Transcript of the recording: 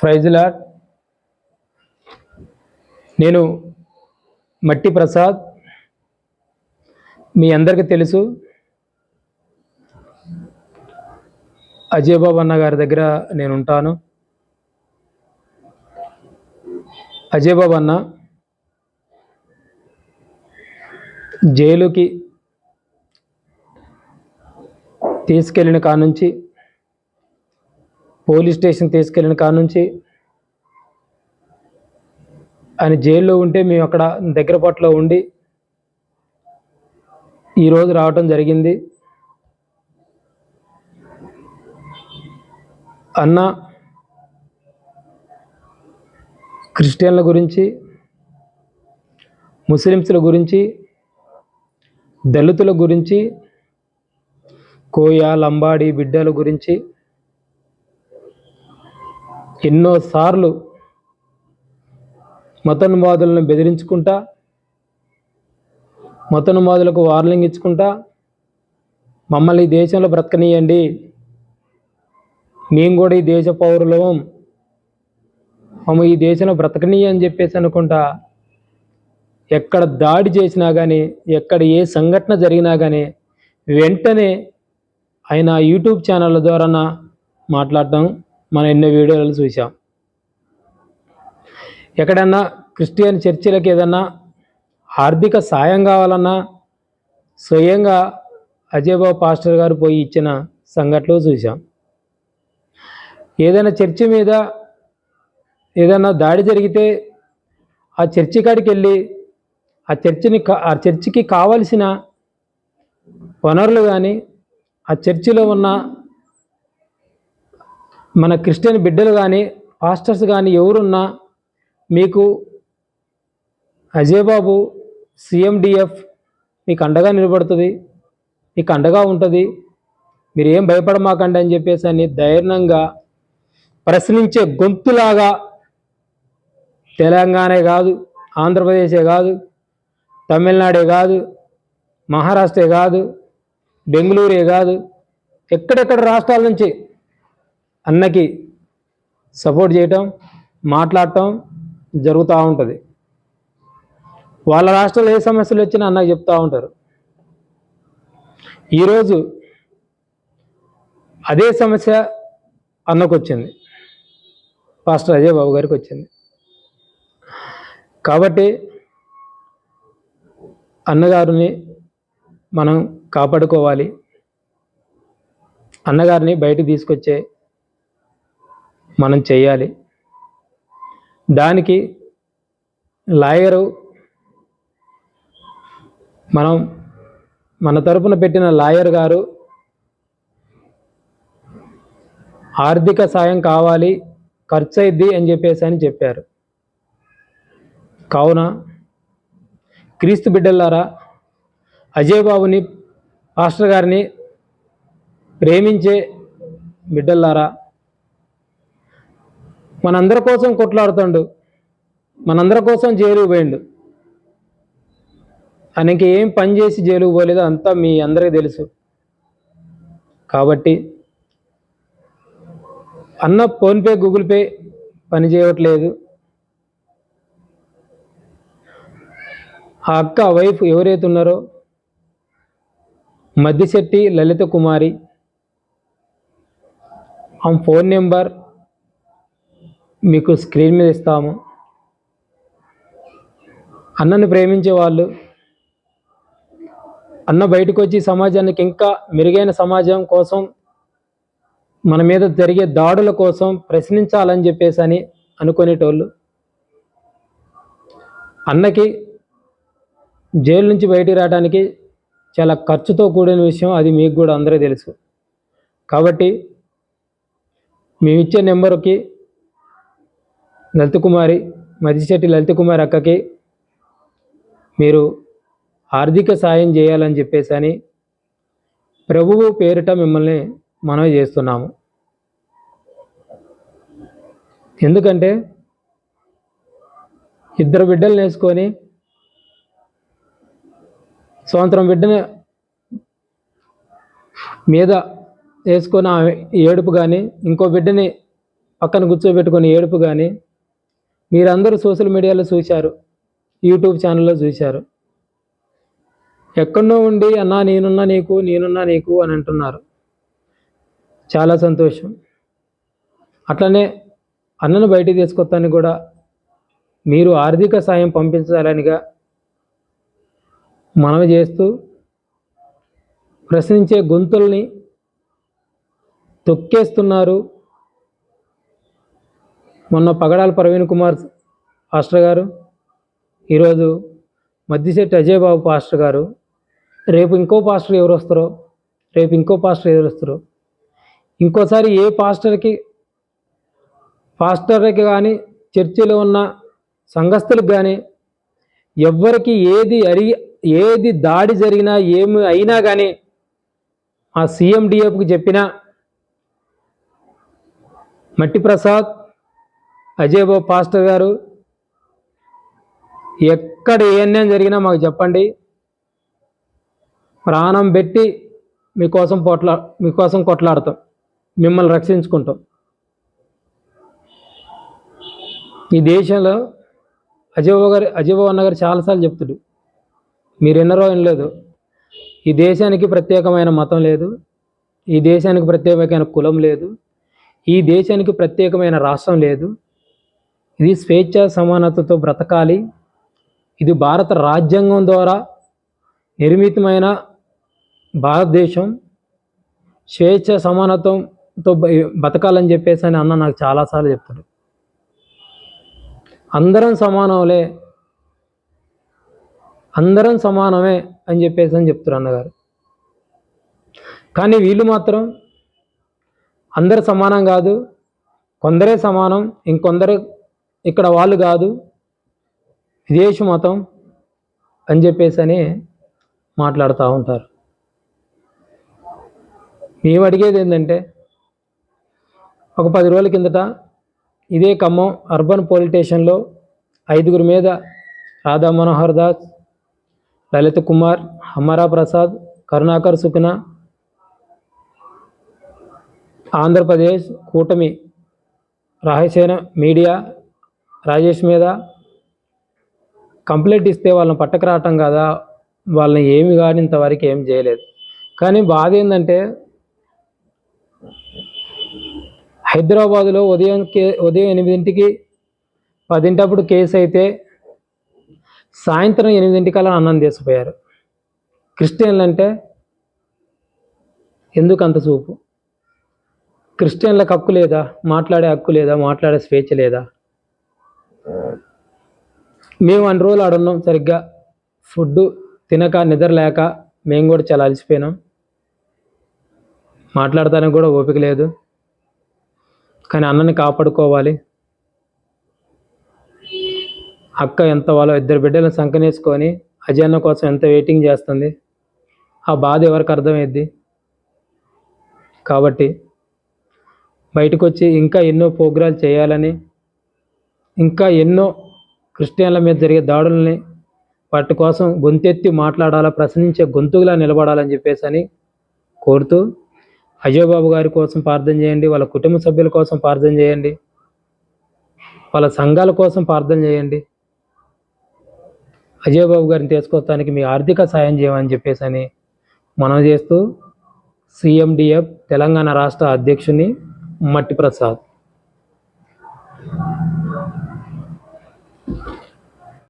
ప్రైజ్లాడ్ నేను మట్టి ప్రసాద్. మీ అందరికీ తెలుసు. అజయ్ బాబు అన్న గారి దగ్గర నేను ఉంటాను. అజయ్ బాబు అన్న జైలుకి తీసుకెళ్ళిన కానుంచి పోలీస్ స్టేషన్ తీసుకెళ్ళిన కానుంచి ఆయన జైల్లో ఉంటే మేము అక్కడ దగ్గర పట్లో ఉండి ఈరోజు రావటం జరిగింది. అన్న క్రిస్టియన్ల గురించి ముస్లిమ్స్ల గురించి దళితుల గురించి కోయ లంబాడి బిడ్డల గురించి ఎన్నోసార్లు మతనువాదులను బెదిరించుకుంటా మతనువాదులకు వార్నింగ్ ఇచ్చుకుంటా మమ్మల్ని ఈ దేశంలో బ్రతకనీయండి. మేము కూడా ఈ దేశ పౌరులం మమ్మ ఈ దేశంలో బ్రతకనీ అని చెప్పేసి అనుకుంటా ఎక్కడ దాడి చేసినా కానీ ఎక్కడ ఏ సంఘటన జరిగినా కానీ వెంటనే ఆయన యూట్యూబ్ ఛానళ్ళ ద్వారా మాట్లాడటం మనం ఎన్నో వీడియోలు చూసాం ఎక్కడన్నా క్రిస్టియన్ చర్చిలకు ఏదన్నా ఆర్థిక సాయం కావాలన్నా స్వయంగా అజయబాబు పాస్టర్ గారు పోయి ఇచ్చిన సంఘటనలు చూసాం ఏదైనా చర్చి మీద ఏదైనా దాడి జరిగితే ఆ చర్చి కాడికి వెళ్ళి ఆ చర్చిని ఆ చర్చికి కావలసిన వనరులు కానీ ఆ చర్చిలో ఉన్న మన క్రిస్టియన్ బిడ్డలు కానీ పాస్టర్స్ కానీ ఎవరున్నా మీకు అజయ్ బాబు సిఎండిఎఫ్ మీకు అండగా నిలబడుతుంది మీకు అండగా ఉంటుంది. మీరు ఏం భయపడమాకండి అని చెప్పేసి అని ధైర్యంగా ప్రశ్నించే గొంతులాగా తెలంగాణే కాదు ఆంధ్రప్రదేశే కాదు తమిళనాడే కాదు మహారాష్ట్రే కాదు బెంగళూరే కాదు ఎక్కడెక్కడ రాష్ట్రాల నుంచి అన్నకి సపోర్ట్ చేయటం మాట్లాడటం జరుగుతూ ఉంటుంది. వాళ్ళ రాష్ట్రంలో ఏ సమస్యలు వచ్చినా అన్నకి చెప్తూ ఉంటారు. ఈరోజు అదే సమస్య అన్నకు వచ్చింది. పాస్టర్ అజయ్ బాబు గారికి వచ్చింది. కాబట్టి అన్నగారిని మనం కాపాడుకోవాలి. అన్నగారిని బయటకు తీసుకొచ్చే మనం చేయాలి. దానికి లాయరు మనం మన తరపున పెట్టిన లాయర్ గారు ఆర్థిక సాయం కావాలి ఖర్చు అయింది అని చెప్పేసి అని చెప్పారు. కావున క్రీస్తు బిడ్డలారా అజయ్ బాబుని పాస్టర్ గారిని ప్రేమించే బిడ్డలారా మనందరి కోసం కొట్లాడుతుండు. మనందరి కోసం జైలుకు పోయిండు. ఆయనకి ఏం పని చేసి జైలుకు పోలేదో అంతా మీ అందరికీ తెలుసు. కాబట్టి అన్న ఫోన్పే గూగుల్ పే పని చేయట్లేదు. ఆ అక్క వైఫ్ ఎవరైతే ఉన్నారో మద్దిశెట్టి లలిత కుమారి ఆమె ఫోన్ నెంబర్ మీకు స్క్రీన్ మీద ఇస్తాము. అన్నని ప్రేమించే వాళ్ళు అన్న బయటకు వచ్చి సమాజానికి ఇంకా మెరుగైన సమాజం కోసం మన మీద జరిగే దాడుల కోసం ప్రశ్నించాలని చెప్పేసి అని అనుకునేటోళ్ళు. అన్నకి జైలు నుంచి బయటికి రావడానికి చాలా ఖర్చుతో కూడిన విషయం అది మీకు కూడా అందరూ తెలుసు. కాబట్టి మేము ఇచ్చే నెంబర్కి లలిత కుమారి మదిశెట్టి లలిత కుమారి అక్కకి మీరు ఆర్థిక సాయం చేయాలని చెప్పేసి అని ప్రభువు పేరిట మిమ్మల్ని మనవి చేస్తున్నాము. ఎందుకంటే ఇద్దరు బిడ్డలు వేసుకొని సంవత్సరం బిడ్డని మీద వేసుకొని ఆమె ఏడుపు కానీ ఇంకో బిడ్డని పక్కన కూర్చోబెట్టుకొని ఏడుపు కానీ మీరందరూ సోషల్ మీడియాలో చూశారు యూట్యూబ్ ఛానల్లో చూశారు. ఎక్కడో ఉండి అన్నా నేనున్నా నీకు నేనున్నా నీకు అని అంటున్నారు. చాలా సంతోషం. అట్లనే అన్నను బయటికి తీసుకొస్తాను కూడా మీరు ఆర్థిక సాయం పంపించాలనిగా మనవి చేస్తూ ప్రశ్నించే గొంతుల్ని తొక్కేస్తున్నారు. మొన్న పగడాల ప్రవీణ్ కుమార్ పాస్టర్ గారు ఈరోజు మద్దిశెట్టి అజయ్ బాబు పాస్టర్ గారు రేపు ఇంకో పాస్టర్ ఎవరు వస్తారో రేపు ఇంకో పాస్టర్ ఎవరు వస్తారో ఇంకోసారి ఏ పాస్టర్కి పాస్టర్కి కానీ చర్చిలో ఉన్న సంఘస్థులకు కానీ ఎవ్వరికి ఏది అడిగి ఏది దాడి జరిగినా ఏమి అయినా కానీ ఆ సీఎండిఎఫ్కి చెప్పినా మట్టి ప్రసాద్ అజయబాబు పాస్టర్ గారు ఎక్కడ ఏ అన్యాయం జరిగినా మాకు చెప్పండి. ప్రాణం పెట్టి మీకోసం పోట్లా మీకోసం కొట్లాడతాం. మిమ్మల్ని రక్షించుకుంటాం. ఈ దేశంలో అజయబాబు గారు అజయబాబు అన్న గారు చాలాసార్లు చెప్తుడు. మీరు ఎన్నరో వినలేదు. ఈ దేశానికి ప్రత్యేకమైన మతం లేదు. ఈ దేశానికి ప్రత్యేకమైన కులం లేదు. ఈ దేశానికి ప్రత్యేకమైన రాష్ట్రం లేదు. ఇది స్వేచ్ఛ సమానతతో బ్రతకాలి. ఇది భారత రాజ్యాంగం ద్వారా నిర్మితమైన భారతదేశం. స్వేచ్ఛ సమానత్వంతో బతకాలని చెప్పేసి అని అన్న నాకు చాలాసార్లు చెప్తాడు అందరం సమానంలే అందరం సమానమే అని చెప్పేసి అని చెప్తారు అన్నగారు. కానీ వీళ్ళు మాత్రం అందరు సమానం కాదు. కొందరే సమానం ఇంకొందరు ఇక్కడ వాళ్ళు కాదు విదేశీ మతం అని చెప్పేసి అని మాట్లాడుతూ ఉంటారు. మేము అడిగేది ఏంటంటే ఒక పది రోజుల కిందట ఇదే ఖమ్మం అర్బన్ పోలీస్ స్టేషన్లో ఐదుగురి మీద రాధా మనోహర్ దాస్ లలిత కుమార్ హమరా ప్రసాద్ కరుణాకర్ సుఖన ఆంధ్రప్రదేశ్ కూటమి రాయసేన మీడియా రాజేష్ మీద కంప్లైంట్ ఇస్తే వాళ్ళని పట్టకరావటం కదా వాళ్ళని ఏమి కానీ ఇంతవరకు ఏం చేయలేదు. కానీ బాధ ఏంటంటే హైదరాబాదులో ఉదయం కే ఉదయం ఎనిమిదింటికి పదింటప్పుడు కేసు అయితే సాయంత్రం ఎనిమిదింటికల్లా అన్నం తీసిపోయారు. క్రిస్టియన్లు అంటే ఎందుకు అంత చూపు? క్రిస్టియన్లకు హక్కు లేదా? మాట్లాడే హక్కు లేదా? మాట్లాడే స్వేచ్ఛ లేదా? మేము అన్ని రోజులు ఆడున్నాం సరిగ్గా. ఫుడ్ తినక నిద్ర లేక మేము కూడా చాలా అలసిపోయినాం. మాట్లాడటానికి కూడా ఓపిక లేదు. కానీ అన్నని కాపాడుకోవాలి. అక్క ఎంత వాళ్ళ ఇద్దరు బిడ్డలను సంకనేసుకొని అజయన్న కోసం ఎంత వెయిటింగ్ చేస్తుంది. ఆ బాధ ఎవరికి అర్థమైద్ది? కాబట్టి బయటకు వచ్చి ఇంకా ఎన్నో ప్రోగ్రాలు చేయాలని ఇంకా ఎన్నో క్రిస్టియన్ల మీద జరిగే దాడుల్ని వాటి కోసం గొంతెత్తి మాట్లాడాలా ప్రశ్నించే గొంతుగా నిలబడాలని చెప్పేసి అని కోరుతూ అజయ్ బాబు గారి కోసం ప్రార్థన చేయండి వాళ్ళ కుటుంబ సభ్యుల కోసం ప్రార్థన చేయండి వాళ్ళ సంఘాల కోసం ప్రార్థన చేయండి. అజయబాబు గారిని తీసుకోవటానికి మీ ఆర్థిక సాయం చేయమని చెప్పేసి అని మనం చేస్తూ సిఎండిఎఫ్ తెలంగాణ రాష్ట్ర అధ్యక్షుని మట్టి Thank you.